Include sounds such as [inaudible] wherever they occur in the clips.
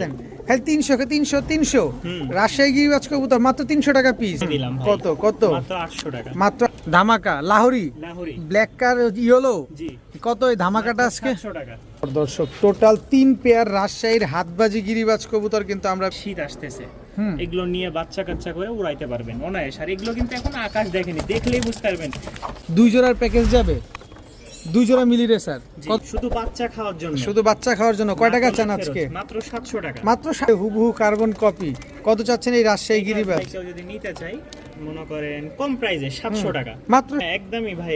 দেন। খালি তিনশো তিনশো তিনশো। রাজশাহী গিরিবাজ কবুতর মাত্র তিনশো টাকা পিস কত কত? মাত্র আটশো টাকা। মাত্র ধামাকা Lahori. Lahori. Black car yellow কত এই ধামাকাটা আজকে? দর্শক টোটাল তিন পেয়ার রাজশাহীর হাতবাজি গিরিবাজ কবুতর কিন্তু আমরা শীত আসতেছে। এগুলো নিয়ে বাচ্চা কাচ্চা করে উড়াইতে পারবেন। অনায়াস। আর এগুলো কিন্তু এখন আকাশ দেখেনি দেখলেই বুঝতে পারবেন। দুই জোড়ার প্যাকেজ যাবে? দুই জোড়া মিলি রেসার স্যার শুধু বাচ্চা খাওয়ার জন্য। শুধু বাচ্চা খাওয়ার জন্য। কয় টাকা চান আজকে? মাত্র সাতশো টাকা। মাত্র হুবহু কার্বন কপি কত চাচ্ছেন এই রাজশাহী কেউ যদি নিতে চাই মনে করেন কম প্রাইসে সাতশো টাকা। মাত্র হ্যাঁ, একদমই ভাই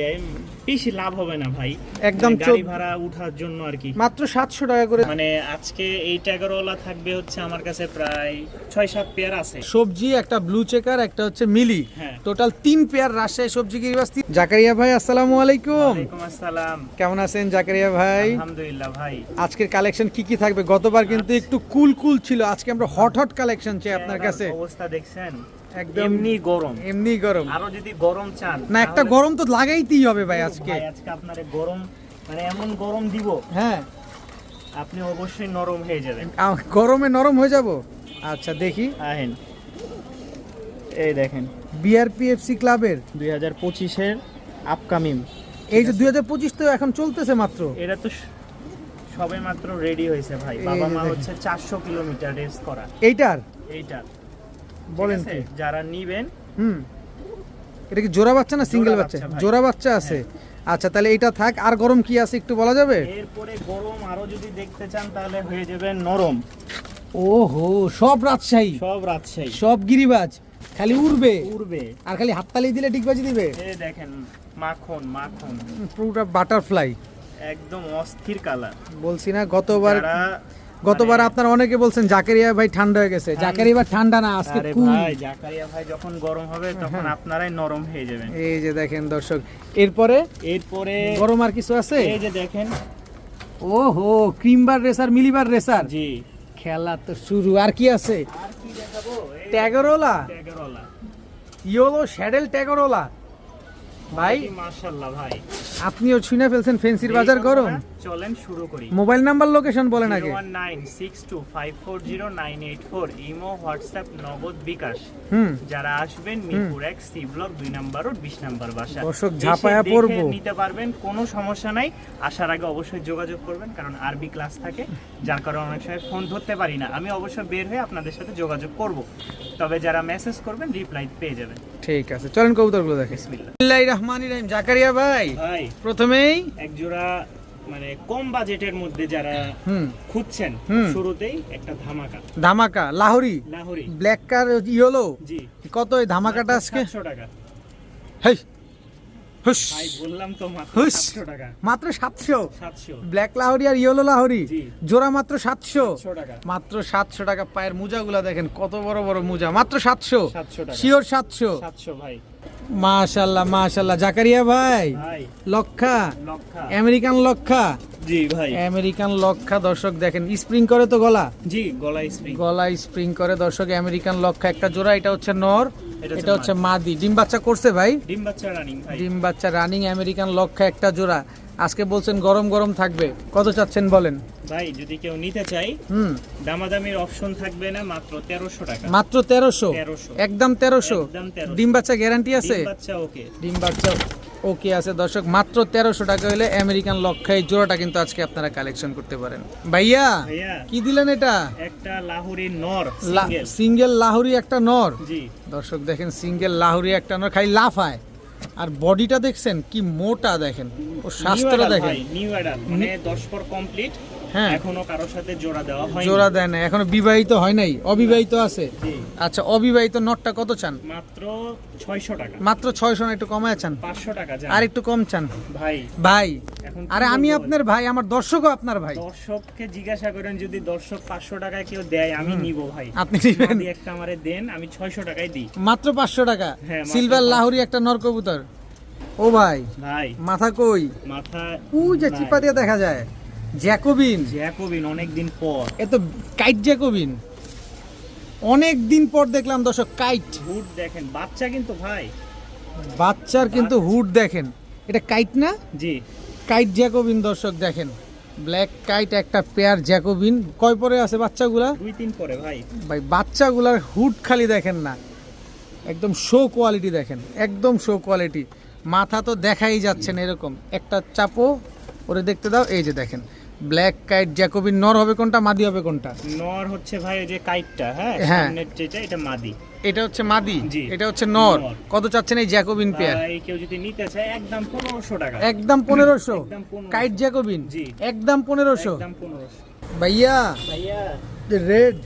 বেশি লাভ হবে না ভাই। একদম মানে গাড়ি ভাড়া উঠার জন্য আর কি। মাত্র সাতশো টাকা করে মানে আজকে এই থাকবে হচ্ছে আমার কাছে প্রায় ছয় সাত পেয়ার আছে। সবজি একটা ব্লু চেকার একটা হচ্ছে মিলি। হ্যাঁ। টোটাল তিন পেয়ার রাজশাহী সবজি জাকারিয়া ভাই আসসালামু আলাইকুম। আসসালাম। কেমন আছেন জাকারিয়া ভাই? আলহামদুলিল্লাহ ভাই। আজকের কালেকশন কি কি থাকবে? গতবার কিন্তু একটু কুল কুল ছিল। আজকে আমরা হট হট কালেকশন চাই আপনার কাছে। অবস্থা দেখছেন? একদম এমনি গরম। এমনি গরম। আরও যদি গরম চান না একটা গরম তো লাগাইতেই হবে ভাই আজকে। আজকে আপনার গরম মানে এমন গরম দিব। হ্যাঁ। আপনি অবশ্যই নরম হয়ে যাবেন। গরমে নরম হয়ে যাব? আচ্ছা দেখি। আহেন। এই দেখেন। বিআরপিএফসি ক্লাবের দুই হাজার পঁচিশের আপকামিং এই যে দুই হাজার পঁচিশ তো এখন চলতেছে মাত্র। এটা তো সবে মাত্র রেডি হয়েছে ভাই। বাবা মা হচ্ছে চারশো কিলোমিটার রেস করা। এইটার? এইটা বলেন কি? যারা নিবেন হুম। এটা কি জোড়া বাচ্চা না সিঙ্গেল বাচ্চা জোড়া বাচ্চা আছে। আচ্ছা তাহলে এটা থাক। আর গরম কি আছে একটু বলা যাবে? এরপরে গরম আরও যদি দেখতে চান তাহলে হয়ে যাবে নরম। ওহো সব রাজশাহী। সব রাজশাহী। সব গিরিবাজ। খালি উড়বে। উড়বে। আর খালি হাততালি দিলে ডিগবাজি দিবে? এই দেখেন মাখন মাখন। পুরোটা বাটারফ্লাই একদম অস্থির কালার বলছি না গতবার গতবার আপনারা অনেকে বলছেন জাকেরিয়া ভাই ঠান্ডা হয়ে গেছে। জাকেরিয়া ভাই ঠান্ডা না আজকে কুল। ভাই জাকারিয়া ভাই যখন গরম হবে তখন আপনারাই নরম হয়ে যাবেন। এই যে দেখেন দর্শক এরপরে এরপরে গরম আর কিছু আছে? এই যে দেখেন। ওহো ক্রিমবার রেসার মিলিবার রেসার। জি। খেলা তো শুরু আর কি আছে? আর কি দেখাবো? ট্যাগরওয়ালা? ট্যাগারওয়ালা। ইয়োলো শ্যাডেল ট্যাগরোলা ভাই মাশাআল্লাহ ভাই। আপনিও শুনে ফেলছেন ফেন্সির বাজার গরম। চলেন শুরু করি। মোবাইল নাম্বার লোকেশন বলেন আগে। ইমো হোয়াটসঅ্যাপ নগদ বিকাশ। হুম। যারা আসবেন মিরপুর এক সি ব্লক দুই নাম্বার ও বিশ নাম্বার বাসা। দর্শক ঝাঁপায়া পড়ব। নিতে পারবেন কোনো সমস্যা নাই। আসার আগে অবশ্যই যোগাযোগ করবেন কারণ আরবি ক্লাস থাকে যার কারণে অনেক সময় ফোন ধরতে পারি না। আমি অবশ্যই বের হয়ে আপনাদের সাথে যোগাযোগ করব। তবে যারা মেসেজ করবেন রিপ্লাই পেয়ে যাবেন। ঠিক আছে চলেন কবুতরগুলো দেখে। বিসমিল্লাহ। বিসমিল্লাহির রহমানির রহিম। জাকারিয়া ভাই ভাই। প্রথমেই এক জোড়া মানে কম বাজেটের মধ্যে যারা খুঁজছেন শুরুতেই একটা ধামাকা। ধামাকা Lahori. Lahori. Black car yellow? জি। কত এই ধামাকাটা আজকে? সাতশো টাকা। হেই। হুস বললাম তো মাত্র টাকা। ব্ল্যাক লাহোরি আর ইয়েলো লাহোরি। জোড়া মাত্র সাতশো টাকা। মাত্র সাতশো টাকা পায়ের মোজাগুলা দেখেন কত বড় বড় মোজা। মাত্র সাতশো। সাতশো টাকা। শিওর সাতশো। সাতশো ভাই। মাশাল্লাহ মাশাল্লাহ জাকারিয়া ভাই লক্ষা। আমেরিকান লক্ষা। জি ভাই। আমেরিকান লক্ষা দর্শক দেখেন স্প্রিং করে তো গলা? জি গলা স্প্রিং। গলায় স্প্রিং করে দর্শক আমেরিকান লক্ষা। একটা জোড়া এটা হচ্ছে নর এটা হচ্ছে এটা হচ্ছে মাদি। ডিম বাচ্চা করছে ভাই? ডিম বাচ্চা রানিং ভাই। ডিম বাচ্চা রানিং আমেরিকান লক্ষা একটা জোড়া। আজকে বলছেন গরম গরম থাকবে। কত চাচ্ছেন বলেন? ভাই যদি কেউ নিতে চাই হুম। দামাদামির অপশন থাকবে না মাত্র তেরোশো টাকা। মাত্র 1300 একদম 1300 ডিম বাচ্চা গ্যারান্টি আছে? ডিম বাচ্চা ওকে। ডিম বাচ্চা ওকে আছে। দর্শক মাত্র তেরোশো টাকা হলে আমেরিকান লক্ষা জোড়াটা কিন্তু আজকে আপনারা কালেকশন করতে পারেন। ভাইয়া কি দিলেন এটা? একটা লাহুরি নর সিঙ্গেল সিঙ্গেল লাহুরি একটা নর? জি। দর্শক দেখেন সিঙ্গেল লাহুরি একটা নর খালি লাফায় আর বডিটা দেখছেন কি মোটা দেখেন। ও স্বাস্থ্যটা দেখেন। নিউ অ্যাডাল মানে 10 পর কমপ্লিট হ্যাঁ। এখনও কারোর সাথে জোড়া দেওয়া হয়নি। জোড়া দেয় না এখনও বিবাহিত হয় নাই অবিবাহিত আছে? আচ্ছা অবিবাহিত নটটা কত চান? মাত্র 600 টাকা। মাত্র ছয়শো না একটু কমায় চান? 500 টাকা যান। আর একটু কম চান? ভাই ভাই আরে আমি আপনার ভাই আমার দর্শকও আপনার ভাই। দর্শককে জিজ্ঞাসা করেন যদি দর্শক 500 টাকায় কেউ দেয় আমি নিব ভাই। আপনি নিবেন? একটা আমারে দেন আমি 600 টাকায় দিই। মাত্র পাঁচশো টাকা? হ্যাঁ, সিলভার 500 লাহুরি একটা নর কবুতর ও ভাই ভাই। মাথা কই? মাথা উই যে চিপা দিয়ে দেখা যায়। জ্যাকোবিন? জ্যাকোবিন অনেক দিন পর। এ তো কাইট জ্যাকোবিন। অনেক দিন পর দেখলাম দর্শক কাইট। হুড দেখেন বাচ্চা কিন্তু ভাই। বাচ্চার কিন্তু হুড দেখেন। এটা কাইট না? জি। কাইট জ্যাকোবিন দর্শক দেখেন। ব্ল্যাক কাইট একটা পেয়ার জ্যাকোবিন। কয় পরে আছে বাচ্চাগুলা? দুই তিন পরে ভাই। ভাই বাচ্চাগুলার হুড খালি দেখেন না। একদম শো কোয়ালিটি দেখেন। একদম শো কোয়ালিটি মাথা তো দেখাই যাচ্ছে না এরকম। একটা চাপো ওরে দেখতে দাও এই যে দেখেন। ব্ল্যাক কাইট জ্যাকোবিন নর হবে কোনটা মাদি হবে কোনটা? নর হচ্ছে ভাই ওই যে কাইটটা হ্যাঁ? হ্যাঁ। সামনের যেটা এটা মাদি। এটা হচ্ছে মাদি। এটা হচ্ছে নর। কত চাচ্ছেন এই জ্যাকোবিন পেয়ার? ভাই কেউ যদি নিতে চায় একদম পনেরোশো টাকা। একদম পনেরোশো? 1500 কাইট জ্যাকোবিন? জি। একদম পনেরোশো? একদম পনেরোশো। ভাইয়া ভাইয়া। রেড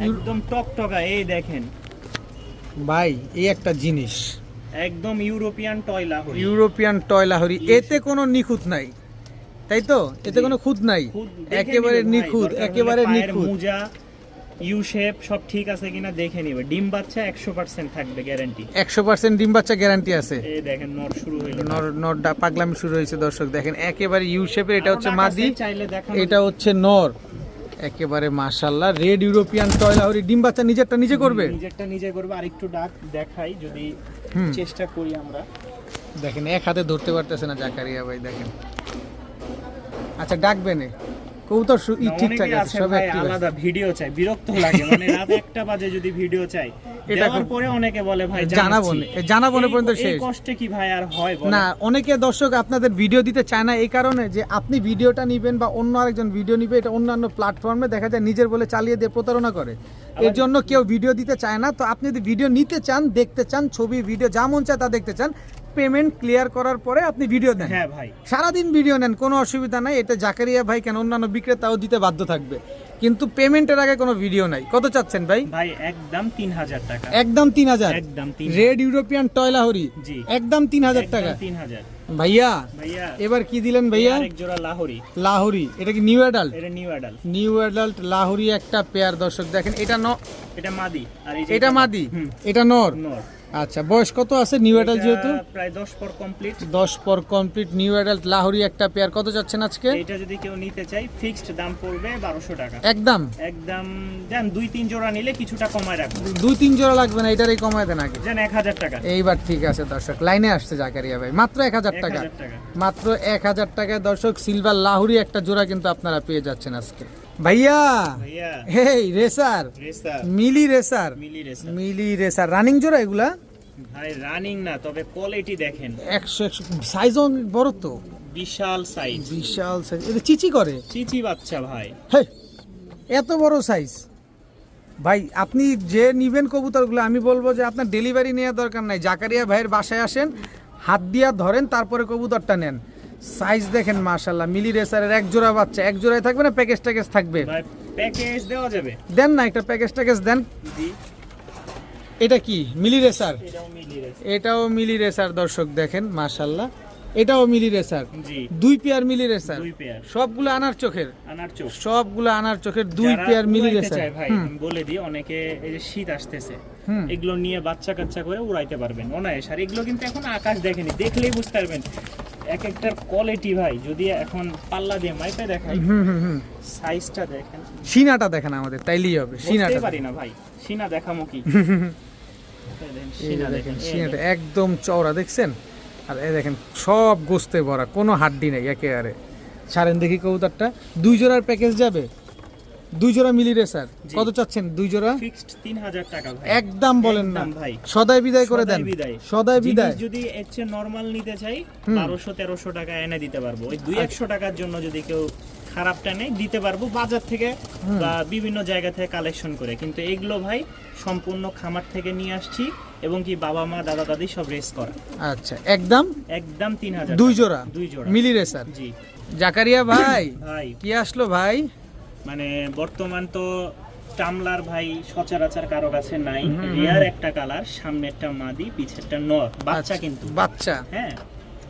একদম টকটকা এই দেখেন। ভাই এই একটা জিনিস। একদম ইউরোপিয়ান টয়লা ইউরোপিয়ান টয়লাহরি এতে কোনো নিখুঁত নাই। তাই তো? এতে কোনো খুঁত নাই? একেবারে নিখুঁত একেবারে নিখুঁত। মোজা ইউ শেপ সব ঠিক আছে কিনা দেখে নিবে। ডিম বাচ্চা একশো পার্সেন্ট থাকবে গ্যারান্টি একশো পার্সেন্ট ডিম বাচ্চা গ্যারান্টি আছে। এই দেখেন নর শুরু হইল নর নরডা পাগলামি শুরু হয়েছে দর্শক দেখেন। একেবারে ইউ শেপের এটা হচ্ছে মাদি এটা হচ্ছে নর। একেবারে মাশাল্লাহ রেড ইউরোপিয়ান টয়লাহরি ডিম বাচ্চা নিজেরটা নিজে করবে? নিজেরটা নিজে করবে। আর একটু ডাক দেখাই যদি চেষ্টা করি আমরা। দেখেন এক হাতে ধরতে পারতেছে না জাকারিয়া ভাই দেখেন। আচ্ছা ডাকবে নে কবুতর ঠিকঠাক আছে সব আলাদা ভিডিও চাই বিরক্ত লাগে মানে [laughs] রাত একটা বাজে যদি ভিডিও চাই দেওয়ার পরে অনেকে বলে ভাই জানাব জানাব পর্যন্ত এই শেষ। কষ্টে কি ভাই আর হয়? না অনেকে দর্শক আপনাদের ভিডিও দিতে চায় না এই কারণে যে আপনি ভিডিওটা নিবেন বা অন্য আরেকজন ভিডিও নিবে এটা অন্যান্য প্ল্যাটফর্মে দেখা যায় নিজের বলে চালিয়ে দিয়ে প্রতারণা করে এর জন্য কেউ ভিডিও দিতে চায় না তো আপনি যদি ভিডিও নিতে চান দেখতে চান ছবি ভিডিও যা মন চায় তা দেখতে চান পেমেন্ট ক্লিয়ার করার পরে আপনি ভিডিও দেন। হ্যাঁ ভাই। সারাদিন ভিডিও নেন কোনো অসুবিধা নাই। এটা জাকারিয়া ভাই কেন অন্যান্য বিক্রেতাও দিতে বাধ্য থাকবে। কিন্তু পেমেন্টের আগে কোনো ভিডিও নাই। কত চাচ্ছেন ভাই? ভাই একদম তিন হাজার টাকা। একদম তিন হাজার? একদম রেড ইউরোপিয়ান টয়লাহরি। একদম তিন হাজার টাকা। তিন হাজার। ভাইয়া এবার কি দিলেন ভাইয়া? জোড়া লাহোরি। লাহোরি। এটা কি নিউ অ্যাডাল্ট এটা new adult new adult Lahori একটা পেয়ার দর্শক দেখেন। এটা ন এটা মাদি। আর এটা মাদি। এটা নর। নর। আচ্ছা বয়স কত আছে নিউ অ্যাডাল্ট যেহেতু? প্রায় দশ পর কমপ্লিট দশ পর কমপ্লিট নিউ অ্যাডাল্ট লাহোরি একটা পেয়ার কত যাচ্ছেন আজকে? এটা যদি কেউ নিতে চাই ফিক্সড দাম পড়বে বারোশো টাকা। একদম? একদম দেন দুই তিন জোড়া নিলে কিছুটা কমায় রাখব। দুই তিন জোড়া লাগবে না এটারই কমায় দেন আগে। দেন এক হাজার টাকা। এইবার ঠিক আছে দর্শক লাইনে আসছে জাকারিয়া ভাই। মাত্র এক হাজার টাকা। মাত্র এক হাজার টাকায় দর্শক সিলভার লাহুরি একটা জোড়া কিন্তু আপনারা পেয়ে যাচ্ছেন আজকে। ভাইয়া। Hey racer. মিলি রেসার। মিলি রেসার। রানিং জোড়া এগুলা? ভাই রানিং না তবে কোয়ালিটি দেখেন। একশো একশো সাইজও বড় তো। বিশাল সাইজ বিশাল সাইজ এটা চিচি করে? চিচি বাচ্চা ভাই। এত বড় সাইজ ভাই আপনি যে নিবেন কবুতরগুলো আমি বলব যে আপনার ডেলিভারি নেওয়ার দরকার নাই। জাকারিয়া ভাইয়ের বাসায় আসেন হাত দিয়া ধরেন তারপরে কবুতরটা নেন। সাইজ দেখেন মাশাল্লাহ মিলি রেসারের এক জোড়া বাচ্চা এক জোড়ায় থাকবে না প্যাকেজ ট্যাকেজ থাকবে? প্যাকেজ দেওয়া যাবে। দেন না একটা প্যাকেজ ট্যাকেজ দেন। এটা কি? মিলি রেসার এটাও মিলি রেসার দর্শক দেখেন মাশাল্লাহ এটাও মিলি রেসার জি। দুই পেয়ার মিলি রেসার দুই পেয়ার সবগুলো আনার চোখের? আনার চোখ। সবগুলো আনার চোখের দুই পেয়ার মিলি রেসার ভাই বলে দিই অনেকে এই যে শীত আসতেছে এগুলো নিয়ে বাচ্চা কাচ্চা করে উড়াইতে পারবেন অনায়াস। আর এগুলো কিন্তু এখন আকাশ দেখেনি দেখলেই বুঝতে পারবেন এক একটার কোয়ালিটি ভাই যদি এখন পাল্লা দিয়ে মাইপে দেখাই হুম হুম হুম। সাইজটা দেখেন। সিনাটা দেখেন আমাদের তাইলেই হবে সিনাটা পারি না ভাই সিনা দেখামো কি? দেখেন, সিনাটা একদম চওড়া দেখছেন? আর এ দেখেন সব গোস্তে ভরা কোনো হাড্ডি নেই একেবারে। ছাড়েন দেখি কবুতরটা দুই জোড়ার প্যাকেজ যাবে? দুই জোড়া মিলি রেসার কত চাচ্ছেন? দুই জোড়া? ফিক্সড তিন হাজার টাকা ভাই। একদম বলেন না। ভাই। সদাই বিদায় করে দেন। সদাই বিদায়। যদি এর চেয়ে নর্মাল নিতে চাই হুম। বারোশো তেরোশো টাকা এনে দিতে পারব। ওই দুই একশো টাকার জন্য যদি কেউ খারাপটা নেই দিতে পারব বাজার থেকে বা বিভিন্ন জায়গা থেকে কালেকশন করে। কিন্তু এগুলো ভাই সম্পূর্ণ খামার থেকে নিয়ে আসছি এবং কি বাবা মা দাদা দাদি সব রেস করা। আচ্ছা একদম? একদম তিন হাজার দুই জোড়া? দুই জোড়া। মিলি রেসার জি। জাকারিয়া ভাই ভাই। কি আসলো ভাই? মানে বর্তমান তো টামলার ভাই সচরাচর কারও কাছে নাই। রেয়ার একটা কালার সামনেরটা মাদি পিছেরটা নর বাচ্চা আচ্ছা, কিন্তু। বাচ্চা। হ্যাঁ।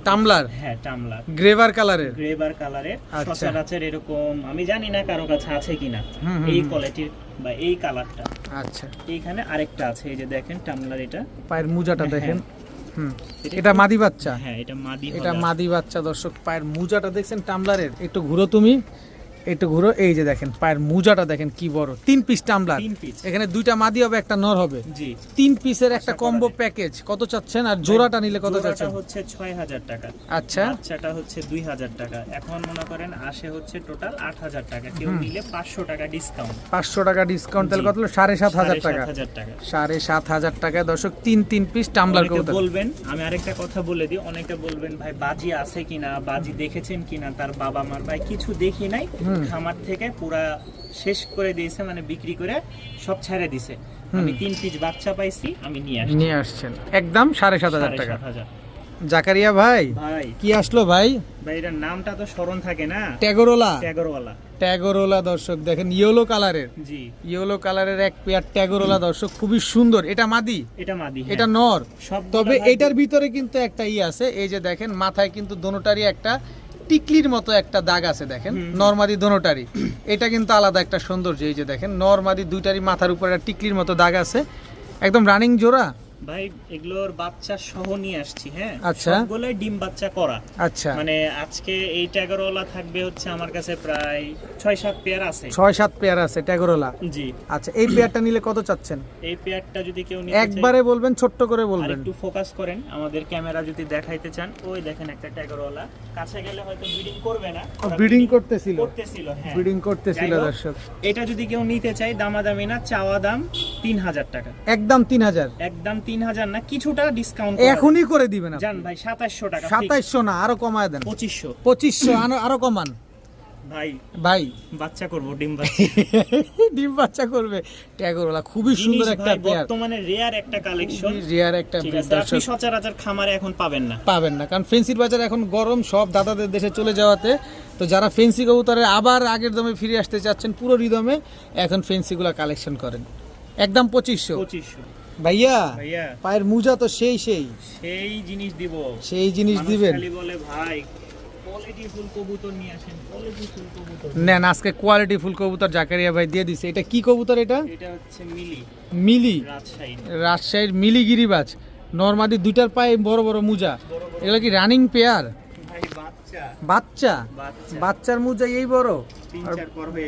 টামলার? হ্যাঁ টামলার। গ্রেভার কালারের? গ্রেবার কালারের আচ্ছা। সচরাচর এরকম আমি জানি না কারও কাছে আছে কিনা। এই কোয়ালিটির বা এই কালারটা। আচ্ছা। এইখানে আরেকটা আছে এই যে দেখেন টামলার এটা। পায়ের মুজাটা হ্যাঁ। দেখেন। হুম। এটা এটা মাদি বাচ্চা? হ্যাঁ এটা মাদি এটা মাদি বাচ্চা দর্শক পায়ের মুজাটা দেখছেন টামলারের। একটু ঘুরো তুমি। একটু ঘুরো এই যে দেখেন পায়ের মোজাটা দেখেন কি বড়। তিন পিস টামলার তিন পিস এখানে দুইটা মাদি হবে একটা নর হবে। তিন পিসের একটা কম্বো প্যাকেজ কত চাচ্ছেন আর জোড়াটা নিলে কত চাচ্ছেন? হচ্ছে ছয় হাজার টাকা। আচ্ছা। বাচ্চাটা হচ্ছে দুই হাজার টাকা। এখন মনে করেন আসে হচ্ছে টোটাল আট হাজার টাকা। কেউ নিলে পাঁচশো টাকা ডিসকাউন্ট পাঁচশো টাকা ডিসকাউন্ট তাহলে কত হলো? সাড়ে সাত হাজার টাকা। হাজার টাকা। সাড়ে সাত হাজার টাকা। দর্শক তিন তিন পিস টামলার অনেকে বলবেন আমি আরেকটা কথা বলে দিই অনেকে বলবেন ভাই বাজি আছে কিনা? বাজি দেখেছেন কিনা? তার বাবা মার ভাই কিছু দেখি নাই। খামার থেকে পুরা শেষ করে দিয়েছে মানে বিক্রি করে সব ছেড়ে দিছে। আমি তিন পিস বাচ্চা পাইছি আমি নিয়ে আসছি। নিয়ে আসছেন। একদম সাড়ে সাত হাজার টাকা। জাকারিয়া ভাই ভাই। কি আসলো ভাই? ভাই এটার নামটা তো স্মরণ থাকে না। ট্যাগোরোলা। ট্যাগরওয়ালা ট্যাগোরোলা দর্শক দেখেন ইয়েলো কালারের। জি। ইয়েলো কালারের এক পেয়ার ট্যাগোরোলা দর্শক খুবই সুন্দর। এটা মাদি? এটা মাদি হ্যাঁ। এটা নর। তবে এটার ভিতরে কিন্তু একটা ই আছে এই যে দেখেন মাথায় কিন্তু দোনোটারই একটা টিকলির মতো একটা দাগ আছে দেখেন নর্মাদি দোনোটারই। এটা কিন্তু আলাদা একটা সৌন্দর্য এই যে দেখেন নর্মাদি দুইটারই মাথার উপরে একটা টিকলির মতো দাগ আছে। একদম রানিং জোড়া ভাই এগুলোর বাচ্চা সহ নিয়ে আসছি হ্যাঁ? আচ্ছা। সবগুলোই ডিম বাচ্চা করা। আচ্ছা। মানে আজকে এই ট্যাগরওয়ালা থাকবে হচ্ছে আমার কাছে প্রায় ছয় সাত পেয়ার আছে। ছয় সাত পেয়ার আছে জি। আচ্ছা এই পেয়ারটা নিলে কত চাচ্ছেন? এই পেয়ারটা যদি কেউ নিতে একবারে বলবেন ছোট্ট করে বলবেন। একটু ফোকাস করেন আমাদের ক্যামেরা যদি দেখাইতে চান ওই দেখেন একটা ট্যাগরওয়ালা। কাছে গেলে হয়তো ব্রিডিং করবে না ব্রিডিং করতেছিল। করতেছিল হ্যাঁ। ব্রিডিং করতেছিল দর্শক। এটা যদি কেউ নিতে চায় দামাদামি না চাওয়া দাম তিন হাজার টাকা। একদম তিন হাজার? একদম তিন হাজার না কিছুটা ডিসকাউন্ট এখনই করে দিবেন জান ভাই সাতাশশো টাকা না আরও কমায় দেন। পঁচিশশো। পঁচিশশো আরও কমান। ভাই। ভাই। বাচ্চা করব ডিম [laughs] বাচ্চা। ডিম বাচ্চা করবে। ট্যাগরওয়ালা খুবই সুন্দর একটা পেয়ার বর্তমানে রেয়ার একটা কালেকশন রিয়ার একটা আপনি সচরাচর খামারে এখন পাবেন না। পাবেন না কারণ ফেন্সির বাজার এখন গরম সব দাদাদের দেশে চলে যাওয়াতে। তো যারা ফেন্সি কবুতরে আবার আগের দমে ফিরে আসতে চাচ্ছেন পুরো রিদমে এখন ফেন্সিগুলো কালেকশন করেন। একদম পঁচিশশো। পঁচিশশো। ভাইয়া ভাইয়া। পায়ের মুজা তো সেই সেই। সেই জিনিস দিব। সেই জিনিস দিবেন। খালি বলে ভাই কোয়ালিটি ফুল কবুতর নিয়ে আসেন কোয়ালিটি ফুল কবুতর নেন আজকে কোয়ালিটি ফুল কবুতর জাকারিয়া ভাই দিয়ে দিছে। এটা কি কবুতর এটা? এটা হচ্ছে মিলি। মিলি। রাজশাহী। রাজশাহীর মিলি গিরিবাজ। নর্মাদি দুইটার পায়ে বড় বড় মুজা। এগুলো কি রানিং পেয়ার বাচ্চা। বাচ্চা? বাচ্চার মুজা এই বড়?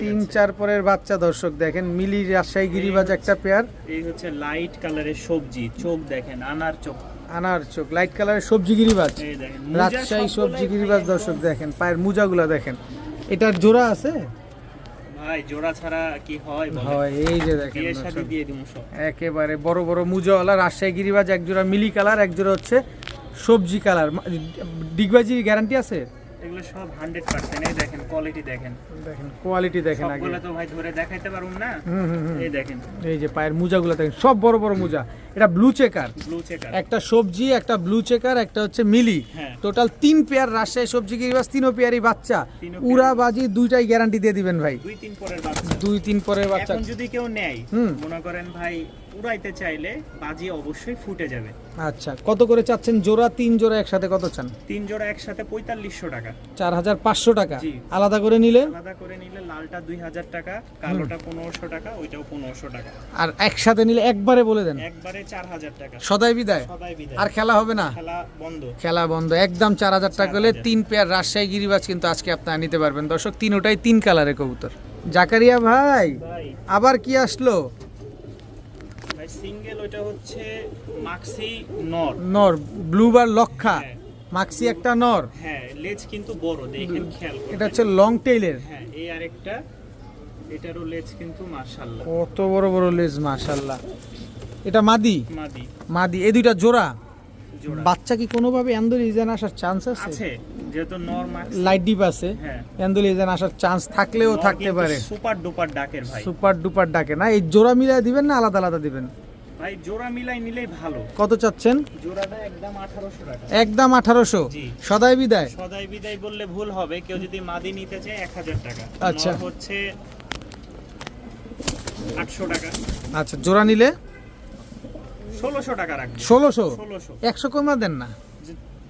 তিন চার পরের বাচ্চা দর্শক দেখেন মিলি রাজশাহী গিরিবাজ একটা পেয়ার এই হচ্ছে লাইট কালারের সবজি চোখ দেখেন আনার চোখ। আনার চোখ লাইট কালারের সবজি গিরিবাজ। রাজশাহী সবজি গিরিবাজ দর্শক দেখেন পায়ের মুজাগুলা দেখেন। এটার জোড়া আছে? ভাই জোড়া ছাড়া কি হয় হয় এই যে দেখেন সাথে দিয়ে দিমু সব। একেবারে বড় বড় মুজাওয়ালা রাজশাহী গিরিবাজ এক জোড়া মিলি কালার এক জোড়া হচ্ছে সবজি কালার। ডিগবাজি গ্যারান্টি আছে? এগুলো সব হান্ড্রেড পার্সেন্ট এই দেখেন কোয়ালিটি দেখেন। দেখেন কোয়ালিটি দেখেন আগে। সবগুলো তো ভাই ধরে দেখাইতে পারুম না। এই দেখেন। এই যে পায়ের মুজাগুলো দেখেন সব বড় বড় মুজা। এটা ব্লু চেকার ব্লু চেকার একটা সবজি একটা ব্লু চেকার একটা হচ্ছে মিলি। হ্যাঁ। টোটাল তিন পেয়ার রাজশাহী সবজি গিরিবাজ তিনও পেয়ারই বাচ্চা। পেয়ার। উড়াবাজি দুইটাই গ্যারান্টি দিয়ে দিবেন ভাই। দুই তিন পরের বাচ্চা। দুই তিন পরের বাচ্চা। এখন যদি কেউ নেয় মনে করেন ভাই উড়াইতে চাইলে বাজি অবশ্যই ফুটে যাবে। আচ্ছা কত করে চাচ্ছেন জোড়া? তিন জোড়া একসাথে কত চান? তিন জোড়া একসাথে পঁয়তাল্লিশশো টাকা। চার হাজার পাঁচশো টাকা? জি। আলাদা করে নিলে? আলাদা করে নিলে লালটা দুই হাজার টাকা কালোটা পনেরোশো টাকা ওইটাও পনেরোশো টাকা। আর একসাথে নিলে একবারে বলে দেন। একবারে চার হাজার টাকা। সদাই বিদায়? সবাই বিদায়। আর খেলা হবে না? খেলা বন্ধ। খেলা বন্ধ। একদম চার হাজার টাকা হলে তিন পেয়ার রাজশাহী গিরিবাজ কিন্তু আজকে আপনারা নিতে পারবেন। দর্শক তিনোটাই তিন কালারের কবুতর। জাকারিয়া ভাই ভাই। আবার কি আসলো? ভাই সিঙ্গেল ওইটা হচ্ছে মাক্সি নর। নর ব্লুবার লক্ষা। হ্যাঁ। মাক্সি একটা নর। হ্যাঁ লেজ কিন্তু বড় দেখেন খেয়াল করুন এটা হচ্ছে লং টেইলের হ্যাঁ এই আরেকটা এটারও লেজ কিন্তু মাশাআল্লাহ। কত বড় বড় লেজ মাশাল্লাহ এটা মাদি? মাদি। মাদি এই দুইটা জোড়া? বাচ্চা কি কোনোভাবে অ্যান্ডোল ইজান আসার চান্স আছে? আছে যেহেতু নর মাক্স লাইট ডিপ আছে। হ্যাঁ। অ্যান্ডোল ইজান আসার চান্স থাকলেও থাকতে পারে। সুপার ডুপার ডাকের ভাই। সুপার ডুপার ডাকে। না এই জোড়া মিলাই দিবেন না আলাদা আলাদা দিবেন? ভাই জোড়া মিলাই নিলেই ভালো। কত চাচ্ছেন? জোড়াটা একদম আঠারোশো টাকা। একদম আঠারোশো? জি। সদাই বিদায়। সদাই বিদায় বললে ভুল হবে। কেউ যদি মাদি নিতে চায় এক হাজার টাকা। আচ্ছা। হচ্ছে আটশো টাকা। আচ্ছা জোড়া নিলে? ষোলোশো টাকা রাখবে। ষোলোশো? ষোলোশো। একশো কমা দেন না।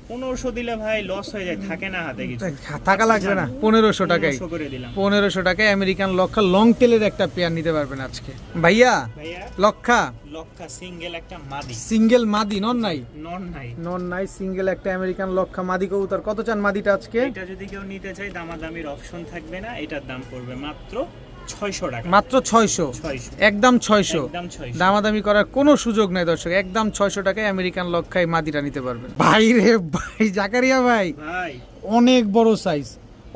পনেরোশো দিলে ভাই লস হয়ে যায় থাকে না হাতে কিছু। টাকা লাগবে না। পনেরোশো টাকায়। 1500 করে দিলাম। পনেরোশো টাকায় আমেরিকান লক্ষা লং টেলের একটা পেয়ার নিতে পারবেন আজকে। ভাইয়া ভাইয়া? লক্ষা? লক্ষা সিঙ্গেল একটা মাদি। সিঙ্গেল মাদি নন নাই? নন নাই। নন নাই সিঙ্গেল একটা আমেরিকান লক্ষা মাদি কবুতর। কত চান মাদিটা আজকে? এটা যদি কেউ নিতে চায় দামাদামির অপশন থাকবে না এটার দাম পড়বে মাত্র ছয়শো টাকা। মাত্র ছয়শো? একদম ছয়শো? দামাদামি করার কোনো সুযোগ নেই দর্শক। একদম ছয়শো টাকায় আমেরিকান লক্ষায় মাদিটা নিতে পারবেন। ভাই রে ভাই জাকারিয়া ভাই। অনেক বড় সাইজ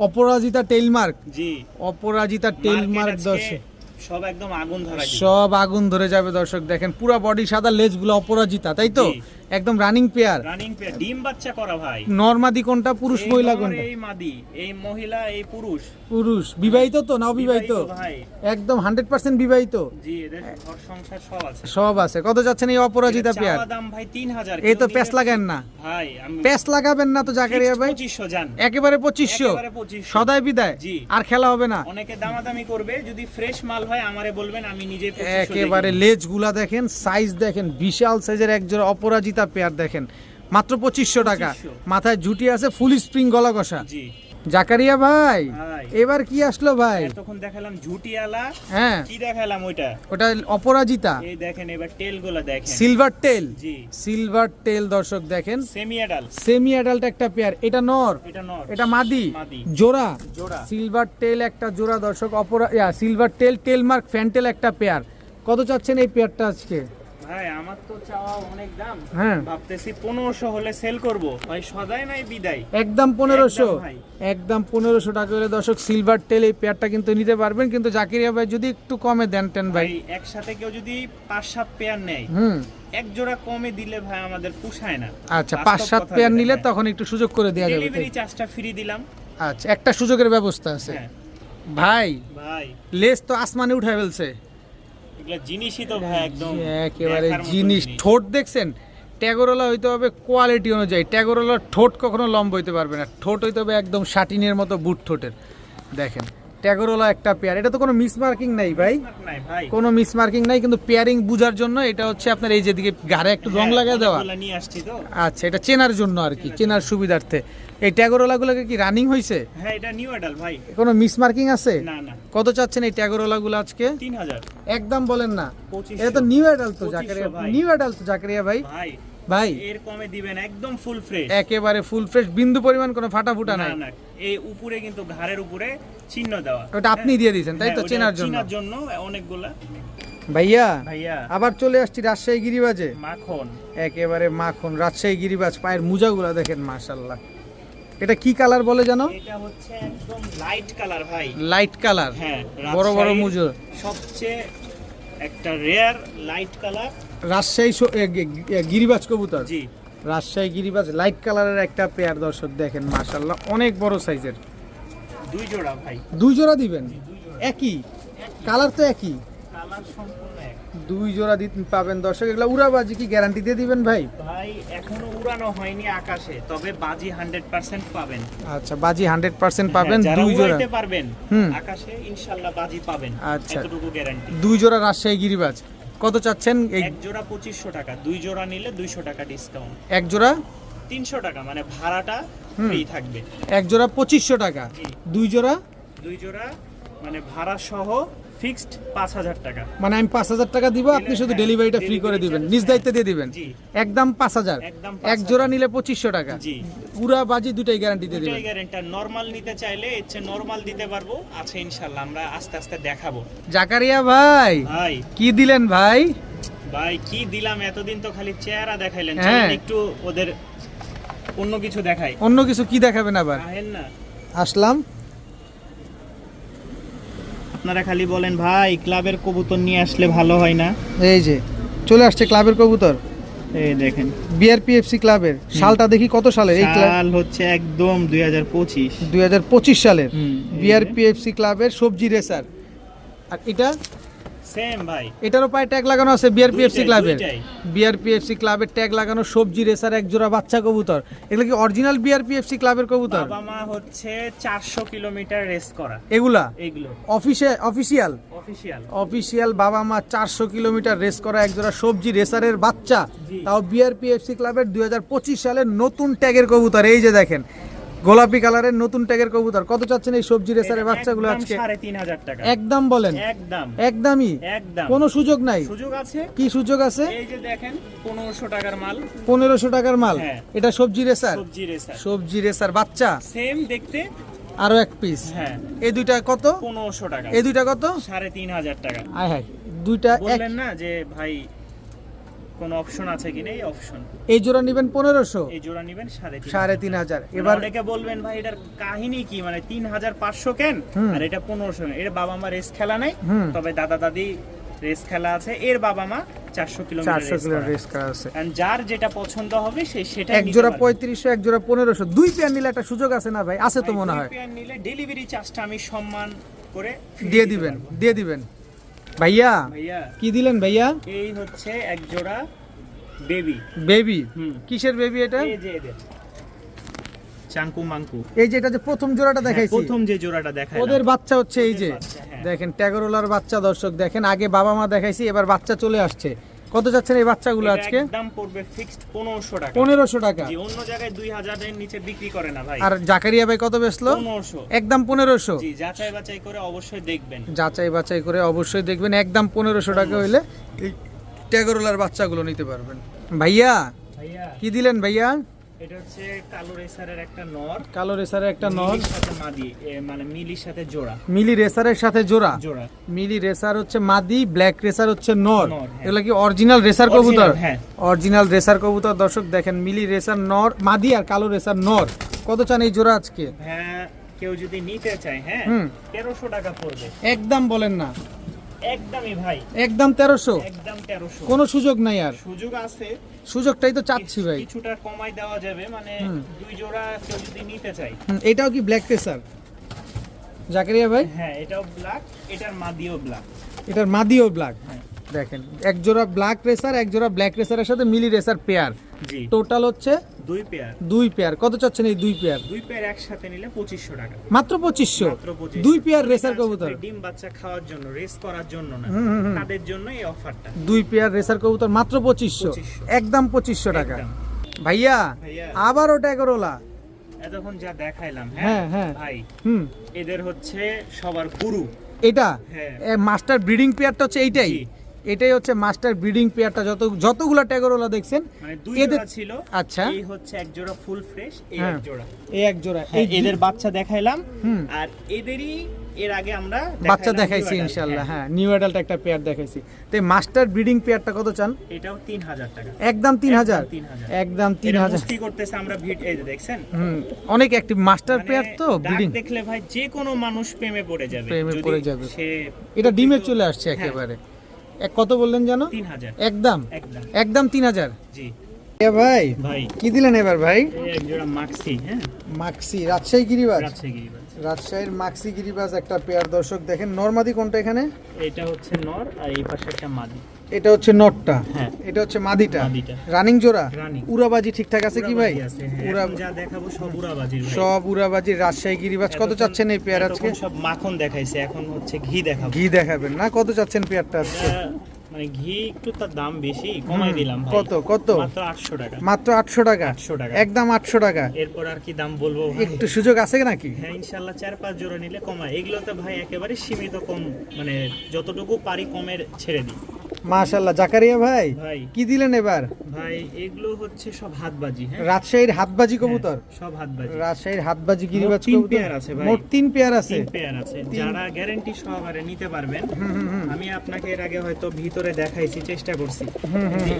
অপরাজিতা টেলমার্ক। জি। অপরাজিতা টেলমার্ক দর্শক। সব একদম আগুন ধরা সব আগুন ধরে যাবে দর্শক। দেখেন পুরা বডি সাদা লেজগুলো অপরাজিতা তাই তো। একদম রানিং পেয়ার রানিং পেয়ার ডিম বাচ্চা করা ভাই। নর্মাদি কোনটা পুরুষ মহিলা কোনটা? এই মাদি এই মহিলা এই পুরুষ। পুরুষ। বিবাহিত তো না অবিবাহিত একদম হান্ড্রেড পার্সেন্ট বিবাহিত। জি এদের ঘর সংসার সব আছে। সব আছে। কত যাচ্ছেন এই অপরাজিতা পেয়ার? দাম ভাই তিন হাজার। এই তো প্যাস লাগান না। ভাই আমি প্যাস লাগাবেন না তো জাকারিয়া ভাই। পঁচিশশো জান একেবারে পঁচিশশো। একেবারে 2500 সদায় বিদায়। জি। আর খেলা হবে না। অনেকে দামাদামি করবে। যদি ফ্রেশ মাল হয় আমারে বলবেন আমি নিজে একেবারে লেজগুলা দেখেন সাইজ দেখেন বিশাল সাইজের একজোড়া অপরাজিতা পেয়ার দেখেন। মাত্র পঁচিশশো টাকা। মাথায় জুটি আছে ফুল স্প্রিং গলা কষা জাকারিয়া ভাই। এবার কি আসলো ভাই? এতক্ষণ দেখালাম ঝুটিয়ালা হ্যাঁ। কি দেখালাম ওইটা? ওটা অপরাজিতা। এই দেখেন এবার টেলগুলা দেখেন। সিলভার টেল জি। সিলভার টেল দর্শক দেখেন। সেমি অ্যাডাল সেমি অ্যাডাল্ট একটা পেয়ার। এটা নর। এটা নর। এটা মাদি। জোড়া। জোড়া। সিলভার টেল একটা জোড়া দর্শক। Apara silver tail tail mark fantail একটা পেয়ার। কত চাচ্ছেন এই পেয়ারটা আজকে? ভাই আমার তো চাওয়া অনেক দাম। হ্যাঁ। ভাবতেছি পনেরোশো হলে সেল করব। ভাই সদাই নাই বিদায়। একদম পনেরোশো। একদম ভাই। একদম পনেরোশো টাকা হলে দর্শক সিলভার টেল এই পেয়ারটা কিন্তু নিতে পারবেন। কিন্তু জাকিরিয়া ভাই যদি একটু কমে দেন টেন ভাই। একসাথে কেউ যদি পাঁচ সাত পেয়ার নেয় হুম। এক জোড়া কমে দিলে ভাই আমাদের পুষায় না। আচ্ছা পাঁচ সাত পেয়ার নিলে হ্যাঁ। তখন একটু সুযোগ করে দেওয়া যাবে। ডেলিভারি চার্জটা ফ্রি দিলাম। আচ্ছা একটা সুযোগের ব্যবস্থা আছে। হ্যাঁ। ভাই ভাই। লেস তো আসমানে উঠায় ফেলছে। এগুলা জিনিসই তো ভাই একদম একেবারে জিনিস। ঠোঁট দেখছেন? ট্যাগরোলা হইতে হবে কোয়ালিটি অনুযায়ী। ট্যাগরওয়ালার ঠোঁট কখনো লম্ব হইতে পারবে না। ঠোঁট হইতে হবে একদম শাটিনের মতো বুট ঠোঁটের। দেখেন ট্যাগরওয়ালা একটা পেয়ার এটা তো কোনো মিস মার্কিং নাই ভাই। কোনো মিস মার্কিং নাই কিন্তু পেয়ারিং বুঝার জন্য এটা হচ্ছে আপনার এই যেদিকে ঘাড়ে একটু রং হ্যাঁ, লাগিয়ে দেওয়া। আচ্ছা এটা চেনার জন্য আর কি চেনার সুবিধার্থে। এই ট্যাগরওয়ালাগুলোকে কি রানিং হয়েছে হ্যাঁ এটা নিউ অ্যাডাল ভাই। কোনো মিস মার্কিং আছে? না না। কত চাচ্ছেন এই ট্যাগরওয়ালাগুলো আজকে? একদম বলেন না। এটা তো নিউ অ্যাডাল্ট তো জাকারিয়া। নিউ অ্যাডাল্ট তো জাকারিয়া ভাই। ভাই ভাই। এর কমে দিবেন একদম ফুল ফ্রেশ একেবারে ফুল ফ্রেশ বিন্দু পরিমাণ কোনো ফাটা ফুটা নাই। না এই উপরে কিন্তু ঘাড়ের উপরে চিহ্ন দেওয়া। ওটা আপনি দিয়ে দিয়েছেন তাই তো হ্যাঁ, চেনার জন্য? চেনার জন্য অনেকগুলা। ভাইয়া ভাইয়া। আবার চলে আসছি রাজশাহী গিরিবাজে। মাখন। একেবারে মাখন রাজশাহী গিরিবাজ পায়ের মুজাগুলা দেখেন মাশাল্লাহ এটা কি কালার বলে জানো? এটা হচ্ছে একদম লাইট কালার ভাই। লাইট কালার হ্যাঁ বড় বড় মুজো। সবচেয়ে একটা রেয়ার লাইট কালার রাজশাহী গিরিবাজ কবুতর? জি। রাজশাহী গিরিবাজ লাইট কালারের একটা পেয়ার দর্শক দেখেন মাশাল্লাহ অনেক বড় সাইজের। দুই জোড়া ভাই। দুই জোড়া দিবেন? একই? কালার তো একই? কালার দুই জোড়া দিতে পাবেন দর্শক এগুলো উড়াবাজি কি গ্যারান্টি দিয়ে দিবেন ভাই? ভাই এখনও উড়ানো হয়নি আকাশে তবে বাজি হান্ড্রেড পার্সেন্ট পাবেন। আচ্ছা বাজি হান্ড্রেড পার্সেন্ট পাবেন হ্যাঁ, দুই জোড়া। পারবেন। আকাশে ইনশাল্লাহ বাজি পাবেন আচ্ছা। এতটুকু গ্যারান্টি দুই জোড়া রাজশাহী গিরিবাজ। কত চাচ্ছেন? এই এক জোড়া পঁচিশশো টাকা দুই জোড়া নিলে দুইশো টাকা ডিসকাউন্ট এক জোড়া? তিনশো টাকা মানে ভাড়াটা ফ্রি থাকবে। এক জোড়া পঁচিশশো টাকা দুই জোড়া? দুই জোড়া মানে ভাড়া সহ ফিক্সড পাঁচ হাজার টাকা। মানে আমি পাঁচ হাজার টাকা দিব আপনি শুধু ডেলিভারিটা ফ্রি করে দিবেন। নিজ দায়িত্বে দিয়ে দিবেন। জি। একদম পাঁচ হাজার। একদম এক জোড়া নিলে পঁচিশশো টাকা। জি। পুরা বাজি দুটাই গ্যারান্টি দিয়ে দুটাই দিবেন। গ্যারেন্টার নর্মাল নিতে চাইলে ইচ্ছে নর্মাল দিতে পারব। আছে ইনশাল্লাহ আমরা আস্তে আস্তে দেখাবো। জাকারিয়া ভাই ভাই। কি দিলেন ভাই? ভাই কি দিলাম? এতদিন তো খালি চেহারা দেখাইলেন। হ্যাঁ। একটু ওদের অন্য কিছু দেখাই। অন্য কিছু কি দেখাবেন আবার? না। আসলাম। আপনারা খালি বলেন ভাই ক্লাবের কবুতর নিয়ে আসলে ভালো হয় না। এই যে চলে আসছে ক্লাবের কবুতর। এই দেখেন। বিআরপিএফসি ক্লাবের। সালটা দেখি কত সালে? এই সাল হচ্ছে একদম দুই হাজার পঁচিশ। দুই হাজার পঁচিশ সালের। হুম। বিআরপিএফসি ক্লাবের সবজি রেসার। আর এটা সেম ভাই। এটারও পায়ে ট্যাগ লাগানো আছে বিআরপিএফসি ক্লাবের। বিআরপিএফসি ক্লাবের ট্যাগ লাগানো সবজি রেসার এক জোড়া বাচ্চা কবুতর। এগুলো কি অরিজিনাল বিআরপিএফসি ক্লাবের কবুতর? বাবা মা হচ্ছে চারশো কিলোমিটার রেস করা। এগুলা? অফিসে অফিসিয়াল অফিসিয়াল অফিসিয়াল বাবা মা চারশো কিলোমিটার রেস করা একজোড়া সবজি রেসারের বাচ্চা। তাও বিআরপিএফসি ক্লাবের দুই হাজার পঁচিশ সালের নতুন ট্যাগের কবুতর। এই যে দেখেন গোলাপি কালারের নতুন ট্যাগের কবুতর। কত চাচ্ছেন এই সবজি রেসারের বাচ্চাগুলো আজকে সাড়ে তিন হাজার টাকা। একদম বলেন। একদম। একদমই? একদম। কোনো সুযোগ নাই? সুযোগ আছে? কি সুযোগ আছে? এই যে দেখেন পনেরোশো টাকার মাল। পনেরোশো টাকার মাল। হ্যাঁ। এটা সবজি রেসার? সবজি রেসার। সবজি রেসার বাচ্চা? সেম দেখতে। আরও এক পিস হ্যাঁ। এই দুইটা কত? পনেরোশো টাকা। এই দুইটা কত? সাড়ে তিন হাজার টাকা। আয় হায়। দুইটা বললেন না যে ভাই কোন অপশন আছে কিনা এই অপশন এই জোড়া নিবেন পনেরোশো? এই জোড়া নিবেন সাড়ে সাড়ে তিন হাজার। এবার এবার অনেকে বলবেন ভাই এটার কাহিনী কি? মানে তিন হাজার পাঁচশো কেন? আর এটা পনেরোশো এটা বাবা মা রেস খেলা নাই। তবে দাদা দাদি রেস খেলা আছে। এর বাবা মা চারশো কিলোমিটার চারশো রেস করা। আছে। যার যেটা পছন্দ হবে সে সেটা এক জোড়া পঁয়ত্রিশশো এক জোড়া পনেরোশো। দুই পেয়ার নিলে একটা সুযোগ আছে না ভাই? আছে তো মনে হয়। নিলে ডেলিভারি চার্জটা আমি সম্মান করে দিয়ে দিবেন দিয়ে দিবেন। ভাইয়া কি দিলেন ভাইয়া? এই হচ্ছে এক জোড়া বেবি। বেবি? কিসের বেবি এটা? এই যে এদের চাঙ্কু মাঙ্কু। এই যে এটা যে প্রথম জোড়াটা হ্যাঁ, দেখাইছি। প্রথম যে জোড়াটা দেখাই ওদের বাচ্চা হচ্ছে এই যে। হ্যাঁ। দেখেন ট্যাগরোলার বাচ্চা দর্শক দেখেন আগে বাবা মা দেখাইছি এবার বাচ্চা চলে আসছে। কত যাচ্ছেন এই বাচ্চাগুলো আজকে? দাম পড়বে ফিক্সড পনেরোশো টাকা। পনেরোশো টাকা। জি অন্য জায়গায় দুই এর নিচে বিক্রি করে না ভাই। আর জাকারিয়া ভাই কত বেচলো? 1500 একদম পনেরোশো। জি যাচাই বাছাই করে অবশ্যই দেখবেন। যাচাই বাছাই করে অবশ্যই দেখবেন। একদম পনেরোশো টাকা হইলে এই ট্যাগরোলার বাচ্চাগুলো নিতে পারবেন। ভাইয়া ভাইয়া। কি দিলেন ভাইয়া? এটা হচ্ছে কালো রেসারের একটা নর। কালো রেসারের একটা নর। সাথে মাদি মানে মিলির সাথে জোড়া। মিলি রেসারের সাথে জোড়া? জোড়া। মিলি রেসার হচ্ছে মাদি ব্ল্যাক রেসার হচ্ছে নর। হ্যাঁ। এগুলো কি অরিজিনাল রেসার কবুতর? হ্যাঁ। অরিজিনাল রেসার কবুতর দর্শক দেখেন মিলি রেসার নর মাদি আর কালো রেসার নর। কত চান এই জোড়া আজকে? হ্যাঁ কেউ যদি নিতে চায় হ্যাঁ টাকা পড়বে। একদম বলেন না। একদমই ভাই। একদম তেরোশো? একদম 1300 কোনো সুযোগ নাই আর। সুযোগ আছে। সুযোগটাই তো চাচ্ছি ভাই। কিছুটা কমাই দেওয়া যাবে মানে দুই জোড়া কেউ যদি নিতে চাই এটাও কি ব্ল্যাক রেসার জাকারিয়া ভাই? হ্যাঁ এটাও ব্ল্যাক এটার মাদিও ব্ল্যাক এটার মাদিও ব্ল্যাক হ্যাঁ। দেখেন এক জোড়া ব্ল্যাক রেসার এক জোড়া ব্ল্যাক রেসারের সাথে মিলি রেসার পেয়ার জি। টোটাল হচ্ছে দুই পেয়ার দুই পেয়ার কত চাচ্ছেন এই দুই পেয়ার দুই পেয়ার একসাথে নিলে পঁচিশশো টাকা। মাত্র পঁচিশশো? মাত্র 25 দুই পেয়ার রেসার কবুতর? ডিম বাচ্চা খাওয়ার জন্য রেস করার জন্য না। তাদের জন্য এই অফারটা দুই পেয়ার রেসার কবুতর মাত্র পঁচিশশো। 2500 একদম পঁচিশশো টাকা। ভাইয়া আবার ওটা ট্যাগরোলা এতক্ষণ যা দেখাইলাম হ্যাঁ, হ্যাঁ হ্যাঁ। ভাই হুম। এদের হচ্ছে সবার গুরু। এটা? মাস্টার ব্রিডিং পেয়ারটা হচ্ছে এইটাই। এটাই হচ্ছে মাস্টার ব্রিডিং পেয়ারটা যত যতগুলো ট্যাগরোলা দেখছেন মানে এদের- ছিল আচ্ছা। এই হচ্ছে এক জোড়া ফুল ফ্রেশ এই হ্যাঁ। এক জোড়া। এই এক জোড়া হ্যাঁ, এই এদের বাচ্চা দেখাইলাম আর এদেরই এর আগে আমরা বাচ্চা দেখাইছি ইনশাল্লাহ হ্যাঁ। নিউ অ্যাডাল্ট একটা পেয়ার দেখাইছি। তো মাস্টার ব্রিডিং পেয়ারটা কত চান? এটাও তিন হাজার টাকা। একদম তিন হাজার? তিন হাজার। একদম তিন এটা হাজার। মুস্তি করতেছে আমরা ভিড এই যে দেখছেন? হুম অনেক অ্যাক্টিভ মাস্টার মানে পেয়ার তো ব্রিডিং। দেখলে ভাই যে কোনো মানুষ প্রেমে পড়ে যাবে। প্রেমে পড়ে যাবে। সে এটা ডিমে চলে আসছে হ্যাঁ, একেবারে। এক কত বললেন যেন? একদম। একদম। একদম তিন হাজার। জি। এ ভাই ভাই। কি দিলেন এবার ভাই? মাক্সি হ্যাঁ। মাক্সি রাজশাহী গিরিবাজ? রাজশাহী গিরিবাজ। রাজশাহীর মাক্সি গিরিবাজ একটা পেয়ার দর্শক দেখেন। নর্মাদি কোনটা এখানে? এটা হচ্ছে নর আর এই পাশে একটা মাদি। এটা হচ্ছে নটটা হ্যাঁ। এটা হচ্ছে মাদিটা। রানিং জোড়া। উড়াবাজি ঠিকঠাক আছে কি ভাই? উড়াবাজি হ্যাঁ। উড়া যা দেখাবো সব উড়াবাজির ভাই। সব উড়াবাজি রাজশাহী গিরিবাজ কত চাচ্ছেন এই পেয়ার আজকে? সব মাখন দেখাইছে এখন হচ্ছে ঘি দেখাবো। ঘি দেখাবেন না? কত চাচ্ছেন পেয়ারটা আজকে? মানে ঘি একটু তার দাম বেশি কমাই দিলাম কত কত? মাত্র আটশো টাকা। মাত্র আটশো টাকা? 800 টাকা। একদম আটশো টাকা? এরপর আর কি দাম বলব একটু সুযোগ আছে নাকি? হ্যাঁ ইনশাল্লাহ চার পাঁচ জোড়া নিলে কমায়। এগুলো তো ভাই একেবারে সীমিত কম মানে যতটুকু পারি কমের ছেড়ে দিই। মাশাল্লাহ জাকারিয়া ভাই কি দিলেন এবার? ভাই এগুলো হচ্ছে সব হাতবাজি হ্যাঁ? রাজশাহীর হাতবাজি কবুতর? হ্যাঁ, সব হাতবাজি। রাজশাহীর হাতবাজি গিরিবাজ তিন কবুতর? পেয়ার আছে ভাই। মোট তিন পেয়ার আছে। তিন পেয়ার আছে। যারা গ্যারান্টি সহকারে নিতে পারবেন। আমি আপনাকে এর আগে হয়তো ভিতরে দেখাইছি চেষ্টা করছি।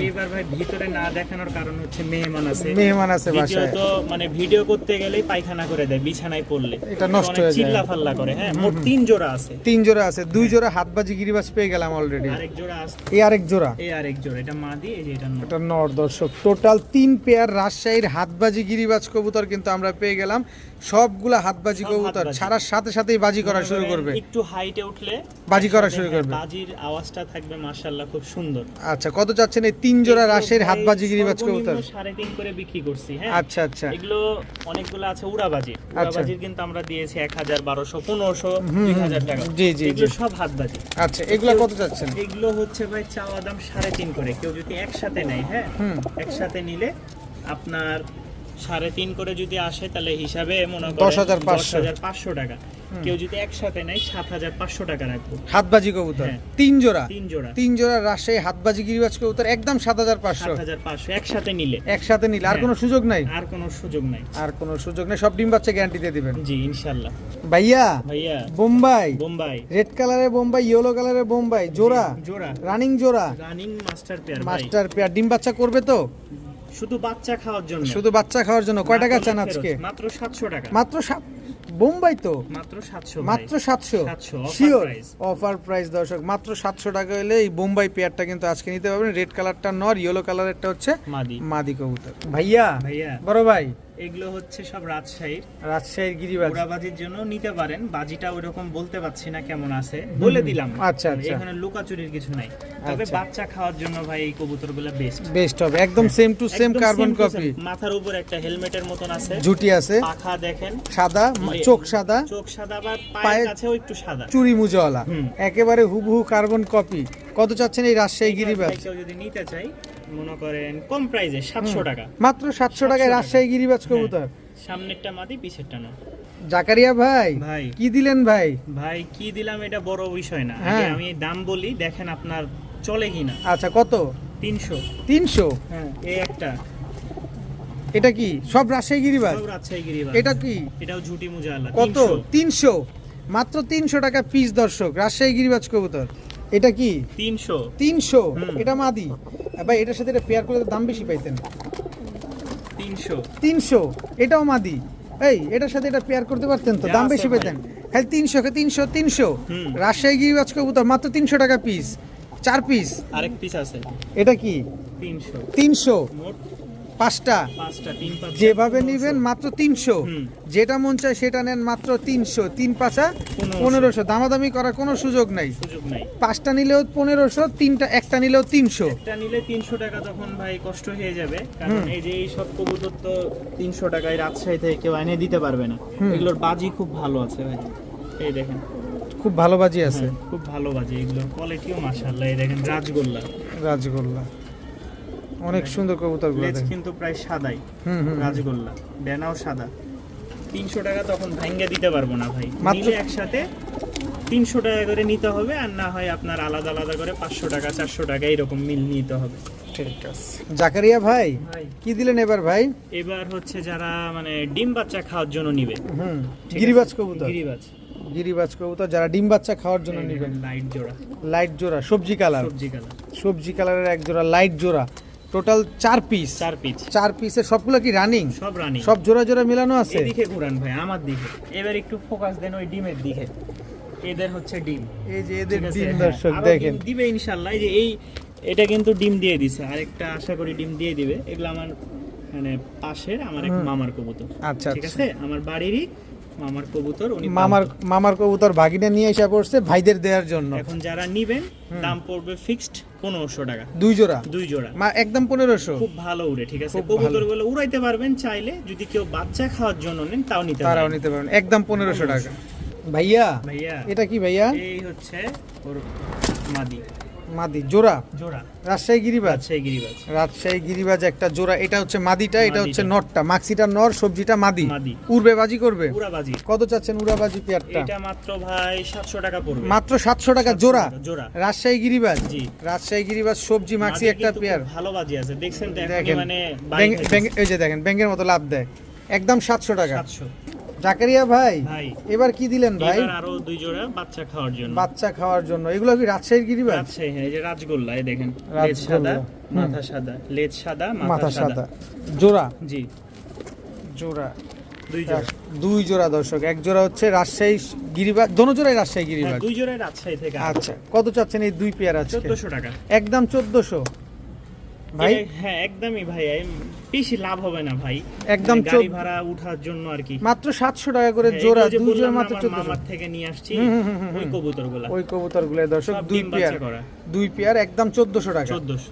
এবার ভাই ভিতরে না দেখানোর কারণ হচ্ছে মেহমান আছে। মেহমান আছে বাসায়। দ্বিতীয়ত মানে ভিডিও করতে গেলেই পায়খানা করে দেয় বিছানায় পড়লে। এটা নষ্ট হয়ে যায়। চিল্লা ফাল্লা করে হ্যাঁ? মোট তিন জোড়া আছে। তিন জোড়া আছে। দুই জোড়া হাতবাজি গিরিবাজ পেয়ে গেলাম অলরেডি আরেক জোড়া আছে এই আরেক জোড়া? এই আরেক জোড়া এটা মাদি এই যে এটা নর। এটা নর দর্শক। টোটাল তিন পেয়ার রাজশাহীর হাতবাজি গিরিবাজ কবুতর কিন্তু আমরা পেয়ে গেলাম। সবগুলা হাত বাজি কবুতর। ছাড়ার সাথে সাথেই বাজি করা শুরু করবে। একটু হাইটে উঠলে বাজি করা শুরু করবে। বাজির আওয়াজটা থাকবে মাশাআল্লাহ খুব সুন্দর। আচ্ছা কত চাচ্ছেন এই তিন জোড়া রাশের ভাই হাতবাজি গিরিবাজ কবুতর? সাড়ে তিন করে বিক্রি করছি হ্যাঁ। আচ্ছা আচ্ছা। এগুলো অনেকগুলো আছে উড়াবাজি আচ্ছা। উড়াবাজির কিন্তু আমরা দিয়েছি এক হাজার বারোশো পনেরোশো হুম, দুই হুম। হাজার টাকা। জি, জি, এগুলো। সব হাতবাজি আচ্ছা এগুলো কত চাচ্ছেন? এগুলো হচ্ছে ভাই চাওয়া দাম সাড়ে তিন করে। কেউ যদি একসাথে নেয় হ্যাঁ একসাথে নিলে আপনার সাড়ে তিন করে যদি আসে তাহলে হিসাবে মনে করেন 10,500 পাঁচশো। টাকা। কেউ যদি একসাথে নেয় সাত হাজার পাঁচশো টাকা রাখব। হাতবাজি কবুতর। হ্যাঁ। তিন জোড়া। তিন জোড়া। তিন জোড়া রাজশাহী হাতবাজি গিরিবাজ কবুতর একদম সাত হাজার পাঁচশো। হাজার পাঁচশো একসাথে নিলে। একসাথে নিলে। আর হ্যাঁ। কোনো সুযোগ নাই? আর কোনো সুযোগ নাই। আর কোনো সুযোগ নেই। সব ডিম বাচ্চা গ্যারান্টি দিয়ে দিবেন। জি ইনশাল্লাহ ভাইয়া ভাইয়া। বোম্বাই। বোম্বাই। রেড কালারের বোম্বাই ইয়েলো কালারের বোম্বাই। জোড়া। জোড়া। রানিং জোড়া। Running master pair master pair ডিম বাচ্চা করবে তো? শুধু বাচ্চা খাওয়ার জন্য। শুধু বাচ্চা খাওয়ার জন্য। কয় টাকা চান আজকে? মাত্র সাতশো টাকা। মাত্র সাত বোম্বাই তো? মাত্র সাতশো মাত্র সাতশো? 700, offer শিওর অফার প্রাইস দর্শক মাত্র সাতশো টাকা হলে এই বোম্বাই পেয়ারটা কিন্তু আজকে নিতে পারবেন। রেড কালারটা নর ইয়েলো কালারেরটা হচ্ছে মাদি। মাদি কবুতর। ভাইয়া ভাইয়া। বড় ভাই এগুলো হচ্ছে সব রাজশাহীর। রাজশাহীর গিরিবাজ। ওড়াবাজির জন্য নিতে পারেন। বাজিটা ওইরকম বলতে পারছি না কেমন আছে। বলে দিলাম। আচ্ছা, আচ্ছা। এখানে লুকাচুরির কিছু নাই। তবে আচ্ছা। বাচ্চা খাওয়ার জন্য ভাই এই কবুতরগুলো বেস্ট বেস্ট হবে। একদম same to same carbon copy মাথার উপর একটা হেলমেটের মতন আছে। ঝুটি আছে। পাখা দেখেন। সাদা চোখ সাদা। চোখ সাদা বা পায়ের- কাছেও একটু সাদা। চুরি মুজওয়ালা। একেবারে হুবহু কার্বন কপি কত চাচ্ছেন এই রাজশাহী গিরিবাজ? যদি নিতে চাই মনে করেন কম প্রাইসে সাতশো টাকা। মাত্র সাতশো টাকায় রাজশাহী গিরিবাজ কবুতর। হ্যাঁ, সামনেরটা মাদি পিছেরটা না। জাকারিয়া ভাই ভাই। কি দিলেন ভাই? ভাই কি দিলাম এটা বড় বিষয় না। হ্যাঁ। আমি দাম বলি দেখেন আপনার চলে কিনা। আচ্ছা কত? তিনশো। তিনশো? হ্যাঁ এই একটা। এটা কি? সব রাজশাহী গিরিবাজ? সব রাজশাহী গিরিবাজ। এটা কি? এটাও ঝুটি মুজালা কত? তিনশো? মাত্র তিনশো টাকা পিস দর্শক রাজশাহী গিরিবাজ কবুতর। এটা কি? তিনশো। তিনশো। এটা মাদি। ভাই এটার সাথে এটা পেয়ার করলে দাম বেশি পাইতেন। তিনশো। তিনশো? এটাও মাদি। এই এটার সাথে এটা পেয়ার করতে পারতেন তো? দাম বেশি। পেতেন খালি তিনশো কে তিনশো তিনশো। রাজশাহী গিরিবাজ কবুতর মাত্র তিনশো টাকা পিস চার পিস আরেক পিস আছে। এটা কি? তিনশো। তিনশো? পাঁচটা। পাঁচটা যেভাবে নিবেন মাত্র তিনশো। যেটা মন চায় সেটা নেন মাত্র তিনশো। তিন পাঁচা পনেরোশো। দামাদামি করার কোনো সুযোগ নাই। পাঁচটা নিলেও পনেরোশো তিনটা একটা নিলেও তিনশো। একটা নিলে তিনশো টাকা তখন ভাই কষ্ট হয়ে যাবে। কারণ এই যে এই সব কবুতর তো তিনশো টাকায় রাজশাহী থেকে কেউ এনে দিতে পারবে না। এগুলোর বাজি খুব ভালো আছে ভাই। এই দেখেন। খুব ভালো বাজি আছে। খুব ভালো বাজি। এগুলোর কোয়ালিটিও মাশাআল্লাহ। এই দেখেন রাজগোল্লা। রাজগোল্লা। অনেক সুন্দর কবুতর লেজ কিন্তু প্রায় সাদাই। রাজগোল্লা বেনাও সাদা। তিনশো টাকা তখন ভাঙ্গে দিতে পারব না ভাই। মাত্র- একসাথে তিনশো টাকা করে নিতে হবে আর না হয় আপনার আলাদা আলাদা করে পাঁচশো টাকা চারশো টাকা এরকম মিল নিতে হবে। ঠিক আছে। জাকারিয়া ভাই কি দিলেন এবার ভাই? এবার হচ্ছে যারা মানে ডিম বাচ্চা খাওয়ার জন্য নিবে। হুম। গিরিবাজ? কবুতর। গিরিবাজ। গিরিবাজ কবুতর যারা ডিম বাচ্চা খাওয়ার জন্য নেবেন লাইট জোড়া। লাইট জোড়া সবজি কালার। সবজি কালার। সবজি কালারের এক জোড়া লাইট জোড়া। টোটাল চার পিস চার পিস চার পিসের সবগুলো কি রানিং সব রানি সব জোড়া জোড়া মেলানো আছে? এদিকে ঘুরান ভাই আমার দিকে। এবার একটু ফোকাস দেন ওই ডিমের দিকে। এদের হচ্ছে ডিম। এই যে এদের ডিম হ্যাঁ, দর্শক দেখেন। দিবে ইনশাল্লাহ যে এই এটা কিন্তু ডিম দিয়ে দিছে। আরেকটা আশা করি ডিম দিয়ে দিবে। এগুলো আমার মানে পাশের আমার এক মামার কবুতর। আচ্ছা ঠিক আচ্ছা। আছে? আমার বাড়িরই মামার কবুতর উনি মামার মামার কবুতর ভাগিনা নিয়ে এসে পড়ছে ভাইদের দেওয়ার জন্য। এখন যারা নিবেন দাম পড়বে ফিক্সড পনেরোশো টাকা। দুই জোড়া? দুই জোড়া। মা একদম পনেরোশো? খুব ভালো উড়ে ঠিক আছে? কবুতরগুলো উড়াইতে পারবেন চাইলে যদি কেউ বাচ্চা খাওয়ার জন্য নেন তাও নিতে তারাও নিতে পারবেন। একদম পনেরোশো টাকা। ভাইয়া ভাইয়া। এটা কি ভাইয়া? এই হচ্ছে ওর মাদি। মাদি জোড়া? জোড়া। রাজশাহী গিরিবাজ? রাজশাহী গিরিবাজ। রাজশাহী গিরিবাজ একটা জোড়া। এটা হচ্ছে মাদিটা এটা হচ্ছে। নটটা। মাক্সিটা নর সবজিটা মাদি। মাদি। উড়বে বাজি করবে? উড়াবাজি। কত চাচ্ছেন উড়াবাজি পেয়ারটা? এটা মাত্র ভাই সাতশো টাকা পড়বে। মাত্র সাতশো টাকা জোড়া? জোড়া। রাজশাহী গিরিবাজ? জি। রাজশাহী গিরিবাজ সবজি মাক্সি একটা পেয়ার। ভালো বাজি আছে। দেখছেন তো মানে এই যে দেখেন ব্যাংকের মতো লাভ দেয়। একদম সাতশো টাকা। সাতশো। জাকারিয়া ভাই? ভাই। এবার কি দিলেন ভাই? এবার আরও দুই জোড়া বাচ্চা খাওয়ার জন্য। বাচ্চা খাওয়ার জন্য। এগুলো কি রাজশাহীর গিরিবাজ রাজশাহী হ্যাঁ এই যে রাজগোল্লা এই দেখেন। লেজ সাদা মাথা সাদা লেজ সাদা মাথা সাদা। জোড়া? জি। জোড়া। দুই জোড়া। দুই জোড়া দর্শক। এক জোড়া হচ্ছে রাজশাহী গিরিবাজ দোনো জোড়াই রাজশাহী হ্যাঁ, গিরিবাজ দুই জোড়াই রাজশাহী থেকে আচ্ছা কত চাচ্ছেন এই দুই পেয়ার আছে টাকা। একদম চোদ্দশো। ভাই? হ্যাঁ একদমই ভাই বেশি লাভ হবে না ভাই। একদম মানে গাড়ি ভাড়া উঠার জন্য আর কি। মাত্র সাতশো টাকা করে হ্যাঁ, জোড়া দুই জোড়া মাত্র আমার চোদ্দশো। মামার থেকে নিয়ে আসছি ওই। কবুতরগুলা। ওই কবুতরগুলো দর্শক দুই পেয়ার। করা। দুই পেয়ার একদম চোদ্দশো টাকা। চোদ্দশো।